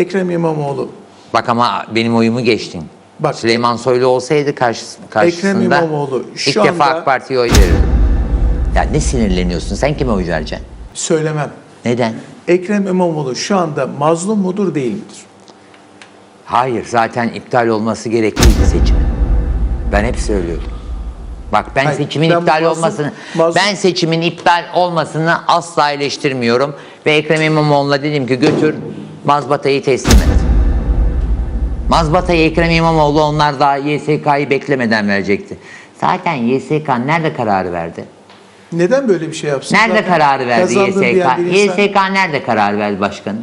Ekrem İmamoğlu. Bak ama benim oyumu geçtin. Bak. Süleyman Soylu olsaydı karşı, karşısında İmamoğlu şu ilk defa anda- AK Parti'ye oy verirdi. Ya ne sinirleniyorsun? Sen kime oy vereceksin? Söylemem. Neden? Ekrem İmamoğlu şu anda mazlum mudur değil midir? Hayır zaten iptal olması gerekliydi seçimin. Ben hep söylüyorum. Bak ben Hayır, seçimin ben iptal mazlum- olmasını mazlum- ben seçimin iptal olmasını asla eleştirmiyorum ve Ekrem İmamoğlu'na dedim ki götür mazbatayı teslim et. Mazbatayı Ekrem İmamoğlu onlar daha YSK'yı beklemeden verecekti. Zaten YSK nerede kararı verdi? Neden böyle bir şey yapsın? Nerede Zaten kararı verdi YSK? insan YSK nerede karar verdi başkanım?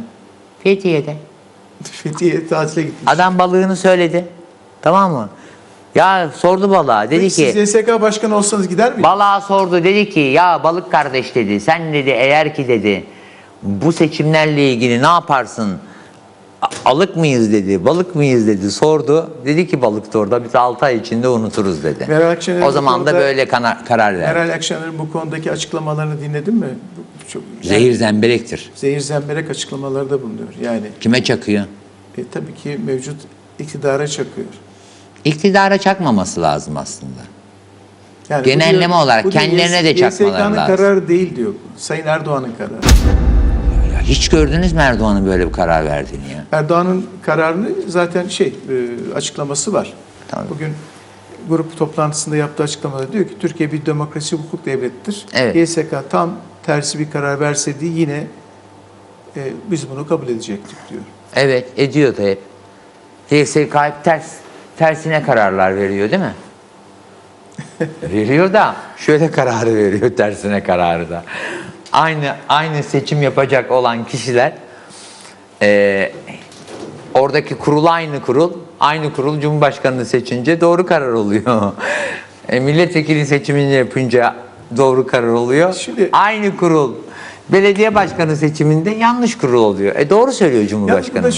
Fethiye'de. Fethiye tatile gitmiş. Adam balığını söyledi. Tamam mı? Ya sordu balığa. Dedi Peki ki Siz YSK başkanı olsanız gider miydiniz? balığa sordu. Dedi ki ya balık kardeş dedi. Sen dedi eğer ki dedi bu seçimlerle ilgili ne yaparsın? Alık mıyız dedi. Balık mıyız dedi. Sordu. Dedi ki balık da orada biz 6 ay içinde unuturuz dedi. Meral Akşener o zaman da böyle kana- karar verdi. Meral Akşener'in bu konudaki açıklamalarını dinledin mi? Çok, yani Zehir zemberektir. zehir zemberek açıklamalarda bulunuyor. Yani Kime çakıyor? e, tabii ki mevcut iktidara çakıyor. İktidara çakmaması lazım aslında. Yani Genelleme olarak diyor kendilerine de çakmaları YSK'nın lazım. kararı değil diyor. Sayın Erdoğan'ın kararı. Hiç gördünüz mü Erdoğan'ın böyle bir karar verdiğini ya? Erdoğan'ın kararını zaten şey e, açıklaması var. Tabii. Bugün grup toplantısında yaptığı açıklamada diyor ki Türkiye bir demokrasi hukuk devletidir. Evet. YSK tam tersi bir karar verseydi yine e, biz bunu kabul edecektik diyor. Evet ediyor da hep. YSK hep ters, tersine kararlar veriyor değil mi? veriyor da şöyle kararı veriyor tersine kararı da. Aynı aynı seçim yapacak olan kişiler eee, oradaki kurul aynı kurul. Aynı kurul Cumhurbaşkanını seçince doğru karar oluyor. E, milletvekili seçimini yapınca doğru karar oluyor. Şimdi- aynı kurul belediye başkanı seçiminde yanlış kurul oluyor. E doğru söylüyor Cumhurbaşkanı.